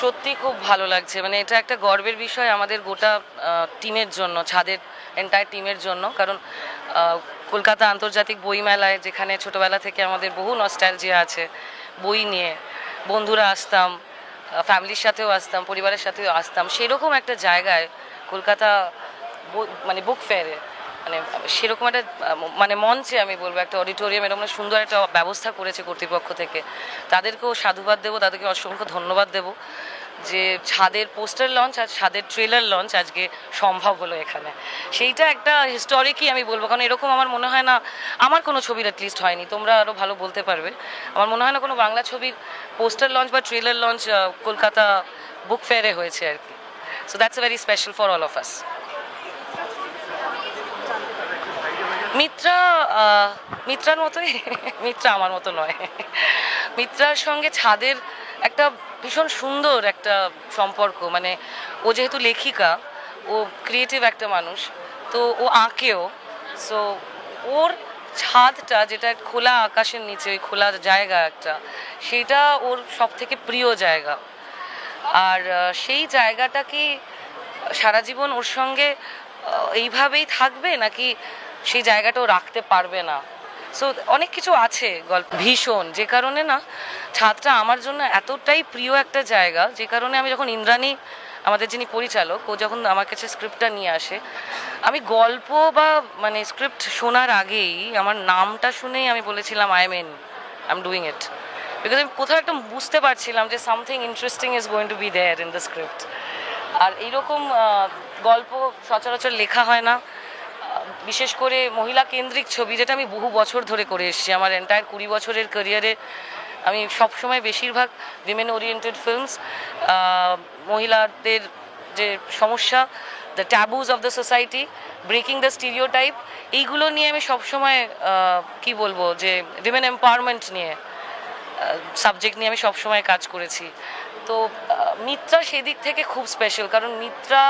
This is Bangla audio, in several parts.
সত্যি খুব ভালো লাগছে। মানে এটা একটা গর্বের বিষয় আমাদের গোটা টিমের জন্য, ছাদের এন্টায়ার টিমের জন্য। কারণ কলকাতা আন্তর্জাতিক বইমেলায় যেখানে ছোটবেলা থেকে আমাদের বহু নস্টালজিয়া আছে, বই নিয়ে, বন্ধুরা আসতাম ফ্যামিলির সাথেও আসতাম, পরিবারের সাথেও আসতাম, সেরকম একটা জায়গায় কলকাতা বই- মানে বুক ফেয়ারে মানে সেরকম একটা মানে মঞ্চে আমি বলব, একটা অডিটোরিয়াম এরকম সুন্দর একটা ব্যবস্থা করেছে কর্তৃপক্ষ থেকে। তাদেরকেও সাধুবাদ দেবো, তাদেরকে অসংখ্য ধন্যবাদ দেবো যে ছাদের পোস্টার লঞ্চ আর ছাদের ট্রেলার লঞ্চ আজকে সম্ভব হলো এখানে। সেইটা একটা হিস্টোরিকই আমি বলব, কারণ এরকম আমার মনে হয় না, আমার কোনো ছবির অ্যাটলিস্ট হয়নি, তোমরা আরও ভালো বলতে পারবে। আমার মনে হয় না কোনো বাংলা ছবির পোস্টার লঞ্চ বা ট্রেলার লঞ্চ কলকাতা বুক ফেয়ারে হয়েছে আর কি। So that's a very special for all of us Mitra মিত্রার মতোই, মিত্রা আমার মতো নয়। মিত্রার সঙ্গে ছাদের একটা ভীষণ সুন্দর একটা সম্পর্ক। মানে ও যেহেতু লেখিকা, ও ক্রিয়েটিভ একটা মানুষ, তো ও আঁকেও। সো ওর ছাদটা যেটা খোলা আকাশের নিচে, ওই খোলা জায়গা একটা, সেটা ওর সব থেকে প্রিয় জায়গা। আর সেই জায়গাটা কি সারা জীবন ওর সঙ্গে এইভাবেই থাকবে? নাকি সেই জায়গাটাও রাখতে পারবে না। সো অনেক কিছু আছে গল্প। ভীষণ। যে কারণে না, ছাদটা আমার জন্য এতটাই প্রিয় একটা জায়গা, যে কারণে আমি যখন ইন্দ্রাণী, আমাদের যিনি পরিচালক, ও যখন আমার কাছে স্ক্রিপ্টটা নিয়ে আসে, আমি গল্প বা মানে স্ক্রিপ্ট শোনার আগেই আমার নামটা শুনেই আমি বলেছিলাম I am in I am doing it because আমি কোথাও একটা বুঝতে পারছিলাম যে something interesting is going to be there in the script আর এইরকম গল্প সচরাচর লেখা হয় না। বিশেষ করে মহিলা কেন্দ্রিক ছবি যেটা আমি বহু বছর ধরে করে এসেছি। আমার এন্টায়ার কুড়ি বছরের ক্যারিয়ারে আমি সবসময় বেশিরভাগ উইমেন ওরিয়েন্টেড ফিল্মস মহিলাদের যে সমস্যা the taboos of the society breaking the stereotype এইগুলো নিয়ে আমি সবসময় কি বলব, যে উইমেন এম্পাওয়ারমেন্ট নিয়ে সাবজেক্ট নিয়ে আমি সবসময় কাজ করেছি। তো মিত্রা সেদিক থেকে খুব স্পেশাল কারণ মিত্রা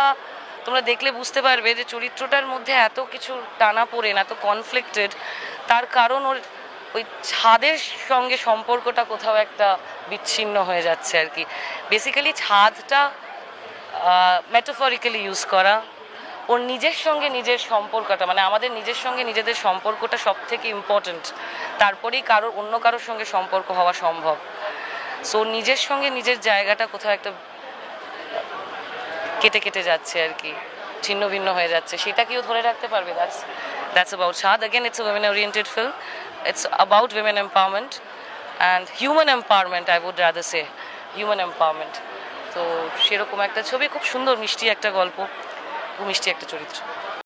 তোমরা দেখলে বুঝতে পারবে যে চরিত্রটার মধ্যে এত কিছু টানা পড়েন এত কনফ্লিক্টেড তার কারণ ওর ওই ছাদের সঙ্গে সম্পর্কটা কোথাও একটা বিচ্ছিন্ন হয়ে যাচ্ছে আর কি। বেসিক্যালি ছাদটা মেটাফরিক্যালি ইউজ করা। ওর নিজের সঙ্গে নিজের সম্পর্কটা মানে আমাদের নিজের সঙ্গে নিজেদের সম্পর্কটা সব থেকে ইম্পর্ট্যান্ট তারপরেই কারোর, অন্য কারোর সঙ্গে সম্পর্ক হওয়া সম্ভব। সো নিজের সঙ্গে নিজের জায়গাটা কোথাও একটা কেটে কেটে যাচ্ছে আর কি, ছিন্ন ভিন্ন হয়ে যাচ্ছে। সেটা কেউ ধরে রাখতে পারবে that's that's about sad again it's women oriented film it's about women empowerment and human empowerment I would rather say human empowerment তো সেরকম একটা ছবি, খুব সুন্দর, মিষ্টি একটা গল্প, খুব মিষ্টি একটা চরিত্র।